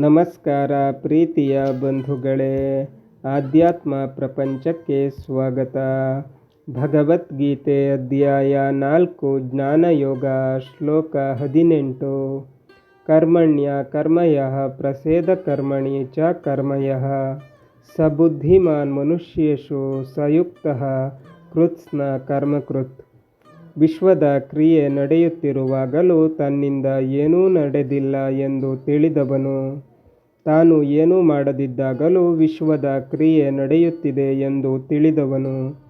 ನಮಸ್ಕಾರ ಪ್ರೀತಿಯ ಬಂಧುಗಳೇ, ಆಧ್ಯಾತ್ಮ ಪ್ರಪಂಚಕ್ಕೆ ಸ್ವಾಗತ. ಭಗವದ್ಗೀತೆ ಅಧ್ಯಾಯ ನಾಲ್ಕು, ಜ್ಞಾನಯೋಗ, ಶ್ಲೋಕ ಹದಿನೆಂಟು. ಕರ್ಮಣ್ಯ ಕರ್ಮಯ, ಪ್ರಸೇದ ಕರ್ಮಣಿ ಚ ಕರ್ಮಯ. ಸಬುದ್ಧಿಮಾನ್ ಮನುಷ್ಯೇಶು ಸಯುಕ್ತ, ಕೃತ್ಸ್ನ ಕರ್ಮಕೃತ್. ವಿಶ್ವದ ಕ್ರಿಯೆ ನಡೆಯುತ್ತಿರುವಾಗಲೂ ತನ್ನಿಂದ ಏನೂ ನಡೆದಿಲ್ಲ ಎಂದು ತಿಳಿದವನು. ತಾನು ಏನೂ ಮಾಡದಿದ್ದಾಗಲೂ ವಿಶ್ವದ ಕ್ರಿಯೆ ನಡೆಯುತ್ತಿದೆ ಎಂದು ತಿಳಿದವನು.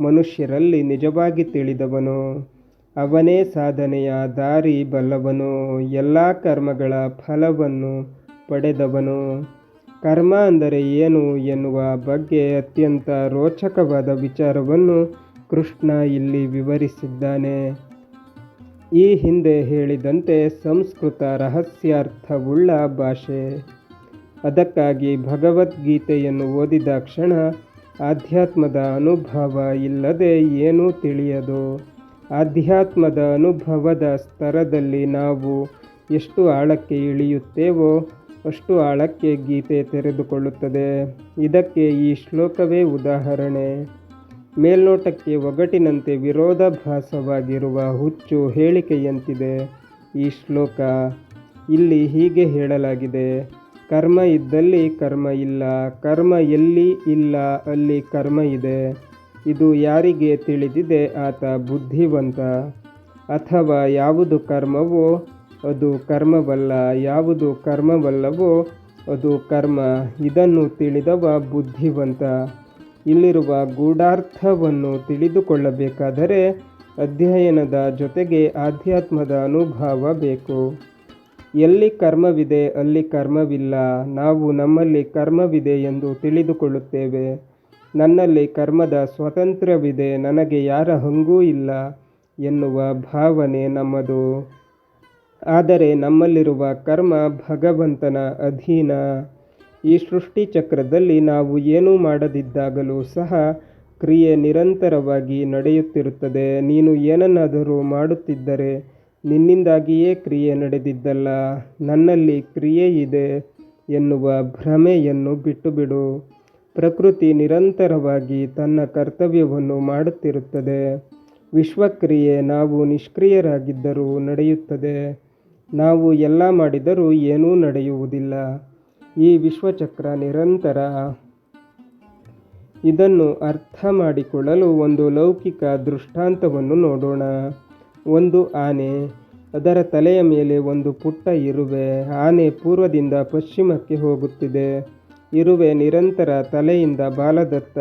ಮನುಷ್ಯರಲ್ಲಿ ನಿಜವಾಗಿ ತಿಳಿದವನು. ಅವನೇ ಸಾಧನೆಯ ದಾರಿ ಬಲ್ಲವನು. ಎಲ್ಲ ಕರ್ಮಗಳ ಫಲವನ್ನು ಪಡೆದವನು. ಕರ್ಮ ಅಂದರೆ ಏನು ಎನ್ನುವ ಬಗ್ಗೆ ಅತ್ಯಂತ ರೋಚಕವಾದ ವಿಚಾರವನ್ನು ಕೃಷ್ಣ ಇಲ್ಲಿ ವಿವರಿಸಿದ್ದಾನೆ. ಈ ಹಿಂದೆ ಹೇಳಿದಂತೆ ಸಂಸ್ಕೃತ ರಹಸ್ಯಾರ್ಥವುಳ್ಳ ಭಾಷೆ. ಅದಕ್ಕಾಗಿ ಭಗವದ್ಗೀತೆಯನ್ನು ಓದಿದ ಕ್ಷಣ ಆಧ್ಯಾತ್ಮದ ಅನುಭವ ಇಲ್ಲದೆ ಏನೂ ತಿಳಿಯದು. ಆಧ್ಯಾತ್ಮದ ಅನುಭವದ ಸ್ತರದಲ್ಲಿ ನಾವು ಎಷ್ಟು ಆಳಕ್ಕೆ ಇಳಿಯುತ್ತೇವೋ ಅಷ್ಟು ಆಳಕ್ಕೆ ಗೀತೆ ತೆರೆದುಕೊಳ್ಳುತ್ತದೆ. ಇದಕ್ಕೆ ಈ ಶ್ಲೋಕವೇ ಉದಾಹರಣೆ. ಮೇಲ್ನೋಟಕ್ಕೆ ಒಗಟಿನಂತೆ ವಿರೋಧಾಭಾಸವಾಗಿರುವ ಹುಚ್ಚು ಹೇಳಿಕೆಯಂತಿದೆ. ಈ ಶ್ಲೋಕ ಇಲ್ಲಿ ಹೀಗೆ ಹೇಳಲಾಗಿದೆ. ಕರ್ಮ ಇದ್ದಲ್ಲಿ ಕರ್ಮ ಇಲ್ಲ, ಕರ್ಮ ಎಲ್ಲಿ ಇಲ್ಲ ಅಲ್ಲಿ ಕರ್ಮ ಇದೆ. ಇದು ಯಾರಿಗೆ ತಿಳಿದಿದೆ ಆತ ಬುದ್ಧಿವಂತ? ಅಥವಾ ಯಾವುದು ಕರ್ಮವೋ ಅದು ಕರ್ಮವಲ್ಲ, ಯಾವುದು ಕರ್ಮವಲ್ಲವೋ ಅದು ಕರ್ಮ? ಇದನ್ನು ತಿಳಿದವ ಬುದ್ಧಿವಂತ. ಇಲ್ಲಿರುವ ಗೂಢಾರ್ಥವನ್ನು ತಿಳಿದುಕೊಳ್ಳಬೇಕಾದರೆ ಅಧ್ಯಯನದ ಜೊತೆಗೆ ಆಧ್ಯಾತ್ಮದ ಅನುಭವ ಬೇಕು. ಎಲ್ಲಿ ಕರ್ಮವಿದೆ ಅಲ್ಲಿ ಕರ್ಮವಿಲ್ಲ. ನಾವು ನಮ್ಮಲ್ಲಿ ಕರ್ಮವಿದೆ ಎಂದು ತಿಳಿದುಕೊಳ್ಳುತ್ತೇವೆ. ನನ್ನಲ್ಲಿ ಕರ್ಮದ ಸ್ವಾತಂತ್ರ್ಯವಿದೆ, ನನಗೆ ಯಾರ ಹಂಗೂ ಇಲ್ಲ ಎನ್ನುವ ಭಾವನೆ ನಮ್ಮದು. ಆದರೆ ನಮ್ಮಲ್ಲಿರುವ ಕರ್ಮ ಭಗವಂತನ ಅಧೀನ. ಈ ಸೃಷ್ಟಿ ಚಕ್ರದಲ್ಲಿ ನಾವು ಏನೂ ಮಾಡದಿದ್ದಾಗಲೂ ಸಹ ಕ್ರಿಯೆ ನಿರಂತರವಾಗಿ ನಡೆಯುತ್ತಿರುತ್ತದೆ. ನೀನು ಏನನ್ನಾದರೂ ಮಾಡುತ್ತಿದ್ದರೆ ನಿನ್ನಿಂದಾಗಿಯೇ ಕ್ರಿಯೆ ನಡೆದಿದ್ದಲ್ಲ. ನನ್ನಲ್ಲಿ ಕ್ರಿಯೆ ಇದೆ ಎನ್ನುವ ಭ್ರಮೆಯನ್ನು ಬಿಟ್ಟುಬಿಡು. ಪ್ರಕೃತಿ ನಿರಂತರವಾಗಿ ತನ್ನ ಕರ್ತವ್ಯವನ್ನು ಮಾಡುತ್ತಿರುತ್ತದೆ. ವಿಶ್ವಕ್ರಿಯೆ ನಾವು ನಿಷ್ಕ್ರಿಯರಾಗಿದ್ದರೂ ನಡೆಯುತ್ತದೆ. ನಾವು ಎಲ್ಲ ಮಾಡಿದರೂ ಏನೂ ನಡೆಯುವುದಿಲ್ಲ. ಈ ವಿಶ್ವಚಕ್ರ ನಿರಂತರ. ಇದನ್ನು ಅರ್ಥ ಮಾಡಿಕೊಳ್ಳಲು ಒಂದು ಲೌಕಿಕ ದೃಷ್ಟಾಂತವನ್ನು ನೋಡೋಣ. ಒಂದು ಆನೆ, ಅದರ ತಲೆಯ ಮೇಲೆ ಒಂದು ಪುಟ್ಟ ಇರುವೆ, ಆನೆ ಪೂರ್ವದಿಂದ ಪಶ್ಚಿಮಕ್ಕೆ ಹೋಗುತ್ತಿದೆ. ಇರುವೆ ನಿರಂತರ ತಲೆಯಿಂದ ಬಾಲದತ್ತ,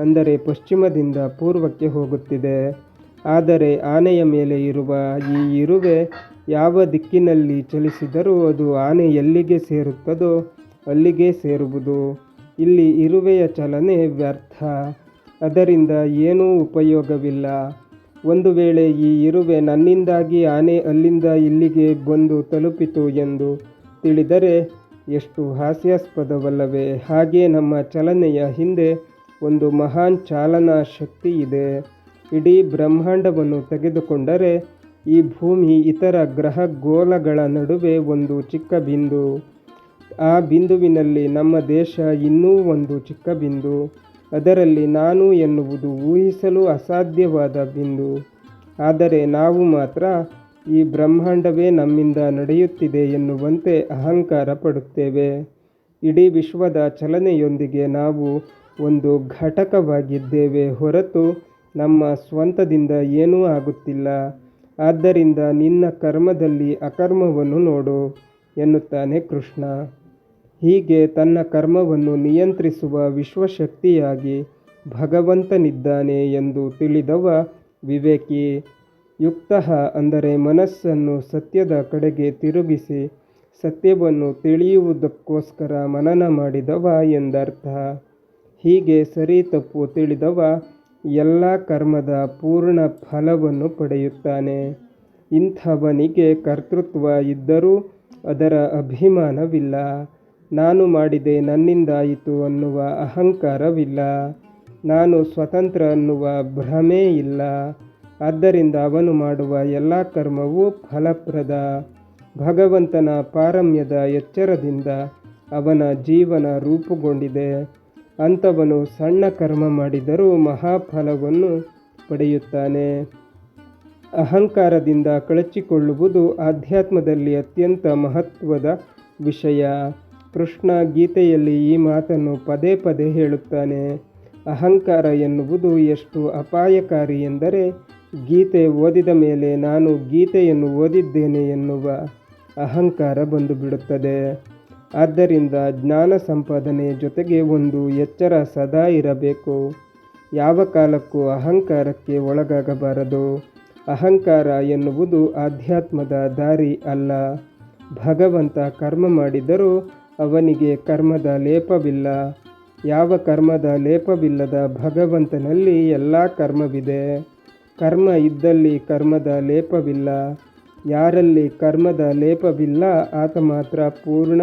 ಅಂದರೆ ಪಶ್ಚಿಮದಿಂದ ಪೂರ್ವಕ್ಕೆ ಹೋಗುತ್ತಿದೆ. ಆದರೆ ಆನೆಯ ಮೇಲೆ ಇರುವ ಈ ಇರುವೆ ಯಾವ ದಿಕ್ಕಿನಲ್ಲಿ ಚಲಿಸಿದರೂ ಅದು ಆನೆ ಎಲ್ಲಿಗೆ ಸೇರುತ್ತದೋ ಅಲ್ಲಿಗೆ ಸೇರುವುದು. ಇಲ್ಲಿ ಇರುವೆಯ ಚಲನೆ ವ್ಯರ್ಥ. ಅದರಿಂದ ಏನೂ ಉಪಯೋಗವಿಲ್ಲ. ಒಂದು ವೇಳೆ ಈ ಇರುವೆ ನನ್ನಿಂದಾಗಿ ಆನೆ ಅಲ್ಲಿಂದ ಇಲ್ಲಿಗೆ ಬಂದು ತಲುಪಿತು ಎಂದು ತಿಳಿದರೆ ಎಷ್ಟು ಹಾಸ್ಯಾಸ್ಪದವಲ್ಲವೇ. ಹಾಗೆ ನಮ್ಮ ಚಲನೆಯ ಹಿಂದೆ ಒಂದು ಮಹಾನ್ ಚಾಲನಾ ಶಕ್ತಿ ಇದೆ. ಇಡೀ ಬ್ರಹ್ಮಾಂಡವನ್ನು ತೆಗೆದುಕೊಂಡರೆ ಈ ಭೂಮಿ ಇತರ ಗ್ರಹ ಗೋಲಗಳ ನಡುವೆ ಒಂದು ಚಿಕ್ಕ ಬಿಂದು. ಆ ಬಿಂದುವಿನಲ್ಲಿ ನಮ್ಮ ದೇಶ ಇನ್ನೂ ಒಂದು ಚಿಕ್ಕ ಬಿಂದು. ಅದರಲ್ಲಿ ನಾನು ಎನ್ನುವುದು ಊಹಿಸಲು ಅಸಾಧ್ಯವಾದ ಬಿಂದು. ಆದರೆ ನಾವು ಮಾತ್ರ ಈ ಬ್ರಹ್ಮಾಂಡವೇ ನಮ್ಮಿಂದ ನಡೆಯುತ್ತಿದೆ ಎನ್ನುವಂತೆ ಅಹಂಕಾರ ಪಡುತ್ತೇವೆ. ಇಡೀ ವಿಶ್ವದ ಚಲನೆಯೊಂದಿಗೆ ನಾವು ಒಂದು ಘಟಕವಾಗಿದ್ದೇವೆ ಹೊರತು ನಮ್ಮ ಸ್ವಂತದಿಂದ ಏನೂ ಆಗುತ್ತಿಲ್ಲ. ಆದ್ದರಿಂದ ನಿನ್ನ ಕರ್ಮದಲ್ಲಿ ಅಕರ್ಮವನ್ನು ನೋಡು, ಎನ್ನುತ್ತಾನೆ ಕೃಷ್ಣ. ಹೀಗೆ ತನ್ನ ಕರ್ಮವನ್ನು ನಿಯಂತ್ರಿಸುವ ವಿಶ್ವಶಕ್ತಿಯಾಗಿ ಭಗವಂತನಿದ್ದಾನೆ ಎಂದು ತಿಳಿದವ ವಿವೇಕಿ, ಯುಕ್ತ ಅಂದರೆ ಮನಸ್ಸನ್ನು ಸತ್ಯದ ಕಡೆಗೆ ತಿರುಗಿಸಿ ಸತ್ಯವನ್ನು ತಿಳಿಯುವುದಕ್ಕೋಸ್ಕರ ಮನನ ಮಾಡಿದವ ಎಂದರ್ಥ. ಹೀಗೆ ಸರಿ ತಪ್ಪು ತಿಳಿದವ ಎಲ್ಲ ಕರ್ಮದ ಪೂರ್ಣ ಫಲವನ್ನು ಪಡೆಯುತ್ತಾನೆ. ಇಂಥವನಿಗೆ ಕರ್ತೃತ್ವ ಇದ್ದರೂ ಅದರ ಅಭಿಮಾನವಿಲ್ಲ. ನಾನು ಮಾಡಿದೆ ನನ್ನಿಂದಾಯಿತು ಅನ್ನುವ ಅಹಂಕಾರವಿಲ್ಲ. ನಾನು ಸ್ವತಂತ್ರ ಅನ್ನುವ ಭ್ರಮೆ ಇಲ್ಲ. ಆದ್ದರಿಂದ ಅವನು ಮಾಡುವ ಎಲ್ಲ ಕರ್ಮವೂ ಫಲಪ್ರದ. ಭಗವಂತನ ಪಾರಮ್ಯದ ಎಚ್ಚರದಿಂದ ಅವನ ಜೀವನ ರೂಪುಗೊಂಡಿದೆ. ಅಂಥವನು ಸಣ್ಣ ಕರ್ಮ ಮಾಡಿದರೂ ಮಹಾಫಲವನ್ನು ಪಡೆಯುತ್ತಾನೆ. ಅಹಂಕಾರದಿಂದ ಕಳಚಿಕೊಳ್ಳುವುದು ಆಧ್ಯಾತ್ಮದಲ್ಲಿ ಅತ್ಯಂತ ಮಹತ್ವದ ವಿಷಯ. ಕೃಷ್ಣ ಗೀತೆಯಲ್ಲಿ ಈ ಮಾತನ್ನು ಪದೇ ಪದೇ ಹೇಳುತ್ತಾನೆ. ಅಹಂಕಾರ ಎನ್ನುವುದು ಎಷ್ಟು ಅಪಾಯಕಾರಿ ಎಂದರೆ ಗೀತೆ ಓದಿದ ಮೇಲೆ ನಾನು ಗೀತೆಯನ್ನು ಓದಿದ್ದೇನೆ ಎನ್ನುವ ಅಹಂಕಾರ ಬಂದು ಬಿಡುತ್ತದೆ ಆದ್ದರಿಂದ ಜ್ಞಾನ ಸಂಪಾದನೆ ಜೊತೆಗೆ ಒಂದು ಎಚ್ಚರ ಸದಾ ಇರಬೇಕು. ಯಾವ ಕಾಲಕ್ಕೂ ಅಹಂಕಾರಕ್ಕೆ ಒಳಗಾಗಬಾರದು. ಅಹಂಕಾರ ಎನ್ನುವುದು ಆಧ್ಯಾತ್ಮದ ದಾರಿ ಅಲ್ಲ. ಭಗವಂತ ಕರ್ಮ ಮಾಡಿದರೂ ಅವನಿಗೆ ಕರ್ಮದ ಲೇಪವಿಲ್ಲ. ಯಾವ ಕರ್ಮದ ಲೇಪವಿಲ್ಲದ ಭಗವಂತನಲ್ಲಿ ಎಲ್ಲ ಕರ್ಮವಿದೆ. ಕರ್ಮ ಇದ್ದಲ್ಲಿ ಕರ್ಮದ ಲೇಪವಿಲ್ಲ. ಯಾರಲ್ಲಿ ಕರ್ಮದ ಲೇಪವಿಲ್ಲ, ಆತ ಮಾತ್ರ ಪೂರ್ಣ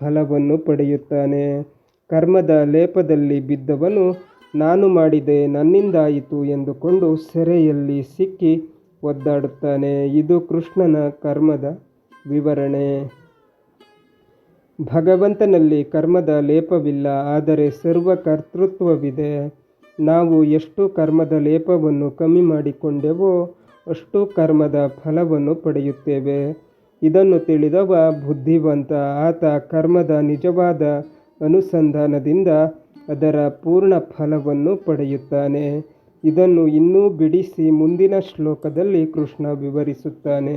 ಫಲವನ್ನು ಪಡೆಯುತ್ತಾನೆ. ಕರ್ಮದ ಲೇಪದಲ್ಲಿ ಬಿದ್ದವನು, ನಾನು ಮಾಡಿದೆ ನನ್ನಿಂದಾಯಿತು ಎಂದುಕೊಂಡು ಸೆರೆಯಲ್ಲಿ ಸಿಕ್ಕಿ ಒದ್ದಾಡುತ್ತಾನೆ. ಇದು ಕೃಷ್ಣನ ಕರ್ಮದ ವಿವರಣೆ. ಭಗವಂತನಲ್ಲಿ ಕರ್ಮದ ಲೇಪವಿಲ್ಲ, ಆದರೆ ಸರ್ವ ಕರ್ತೃತ್ವವಿದೆ ನಾವು ಎಷ್ಟು ಕರ್ಮದ ಲೇಪವನ್ನು ಕಮ್ಮಿ ಮಾಡಿಕೊಂಡೆವೋ ಅಷ್ಟು ಕರ್ಮದ ಫಲವನ್ನು ಪಡೆಯುತ್ತೇವೆ. ಇದನ್ನು ತಿಳಿದವ ಬುದ್ಧಿವಂತ ಆತ ಕರ್ಮದ ನಿಜವಾದ ಅನುಸಂಧಾನದಿಂದ ಅದರ ಪೂರ್ಣ ಫಲವನ್ನು ಪಡೆಯುತ್ತಾನೆ. ಇದನ್ನು ಇನ್ನೂ ಬಿಡಿಸಿ ಮುಂದಿನ ಶ್ಲೋಕದಲ್ಲಿ ಕೃಷ್ಣ ವಿವರಿಸುತ್ತಾನೆ.